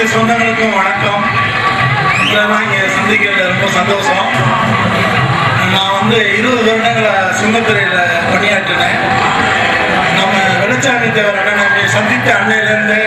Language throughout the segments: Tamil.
அனைத்து சொந்தங்களுக்கும் வணக்கம். இதெல்லாம் இங்கே சந்திக்கிறது ரொம்ப சந்தோஷம். நான் வந்து இருபது வருடங்களை சிங்கத்துறையில் பணியாற்றினேன். நம்ம வெளிச்சாமி தேவர் அண்ணன் சந்தித்த அன்னையிலேருந்து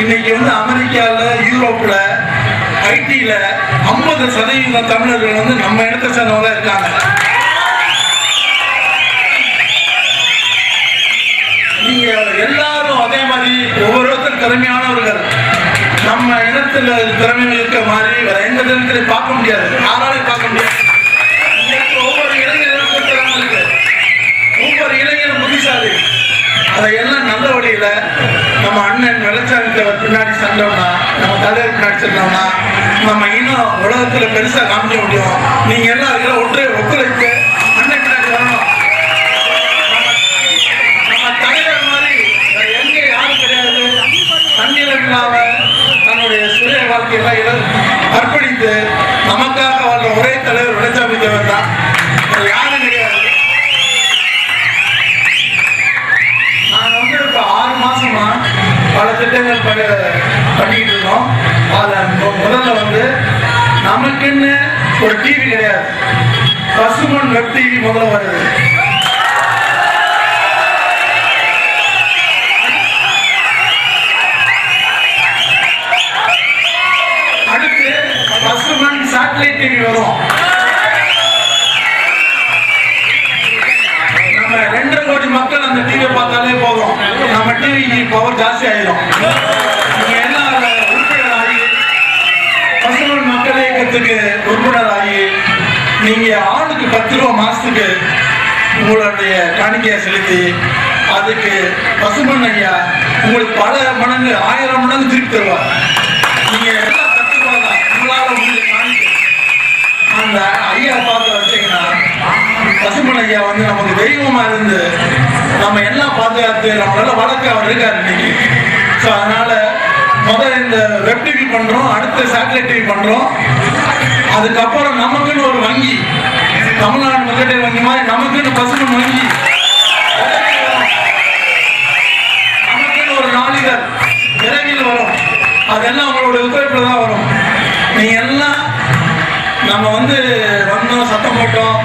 இன்னைக்கு வந்து அமெரிக்கால யூரோப்ல ஐடில ஐம்பது சதவீதம் தமிழர்கள் வந்து நம்ம இடத்தை சேர்ந்தவங்க இருக்காங்க. நீங்க எல்லாரும் அதே மாதிரி ஒவ்வொருத்தரும் திறமையானவர்கள். நம்ம இனத்துல திறமை இருக்க மாதிரி வேற எந்த தினத்திலையும் பார்க்க முடியாது. யாராலையும் பார்க்க முடியாது. பின்னாடி நம்ம தலைவர் பின்னாடி நம்ம இன்னும் உலகத்துல பெருசா காமிக்க முடியும். நீங்க எல்லாம் ஒன்றே ஒத்துழைப்பு. ஒரு டிவி கிடையாது. பசுமன் வெப் டிவி முதல்ல வருது. அடுத்து பசுமன் சேட்டலைட் டிவி வரும். நம்ம ரெண்டு கோடி மக்கள் அந்த டிவியை பார்த்தாலே போதும். நம்ம டிவி பவர் ஜாஸ்தி ஆயிடும் நீங்க எல்லாம் அதுல உறுப்பினராகி பசுமன் மக்கள் இயக்கத்துக்கு உறுப்பினராகி நீங்க ஆளுக்கு பத்து ரூபா மாசத்துக்கு உங்களுடைய காணிக்கையை செலுத்தி அதுக்கு பசுமன் ஐயா உங்களுக்கு பல மடங்கு ஆயிரம் மடங்கு திருப்பி தருவார். நீங்க எல்லாம் உங்களால உங்களுக்கு காணிக்கை. அந்த ஐயா பார்த்து வச்சீங்கன்னா பசுமன் ஐயா வந்து நமக்கு தெய்வமா இருந்து நம்ம எல்லாம் பாதுகாத்து நம்மளால வழக்கு அவர் இருக்காரு இன்னைக்கு. ஸோ அதனால முதல்ல இந்த வெப் டிவி பண்றோம் அடுத்து சேட்டலைட் டிவி பண்றோம். அதுக்கப்புறம் நமக்குன்னு ஒரு வங்கி. தமிழ்நாடு மக்கள் வங்கி மாதிரி நமக்குன்னு பசுமை வங்கி. நமக்குன்னு ஒரு நாளிதழ் விரைவில் வரும். அதெல்லாம் உங்களோட ஒத்துழைப்புல தான் வரும். நீங்க எல்லாம் நம்ம வந்து வந்தோம் சத்தம் போட்டோம்.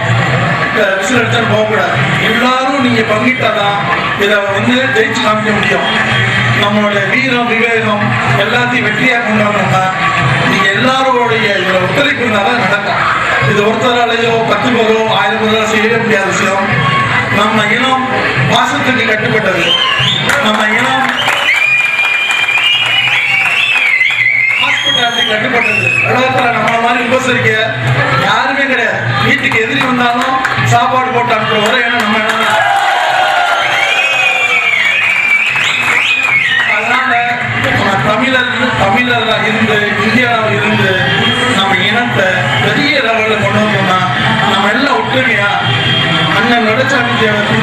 அஹ் விசில் அடிச்சாலும் போகக்கூடாது எல்லாரும் நீங்க பங்கிட்டாதான் இதை வந்து ஜெயிச்சு காமிக்க முடியும். நம்மளுடைய வீரம் விவேகம் எல்லாத்தையும் வெற்றியாக கொண்டு தான் நீங்க எல்லாரோடைய இதுல ஒத்துழைப்பு இருந்தாதான் நடக்கும். இது ஒருத்தராலேயோ பத்து பேரோ ஆயிரம் பேரோ செய்யவே முடியாத விஷயம். நம்ம இனம் பாசத்துக்கு கட்டுப்பட்டது. நம்ம இனம் ஹாஸ்பிட்டாலிட்டி கட்டுப்பட்டது. உலகத்துல நம்மள மாதிரி உபசரிக்க யாருமே கிடையாது. வீட்டுக்கு எதிரி வந்தாலும் சாப்பாடு போட்டு அனுப்புற ஒரே இடம் நம்ம இடம் அதனால நம்ம தமிழர் தமிழர்ல இருந்து இந்தியாவில் இருந்து நம்ம இனத்தை பெரிய லெவலில் கொண்டு வந்தோம்னா நம்ம எல்லாம் ஒற்றுமையா அண்ணன் நடச்சாமி தேவத்தை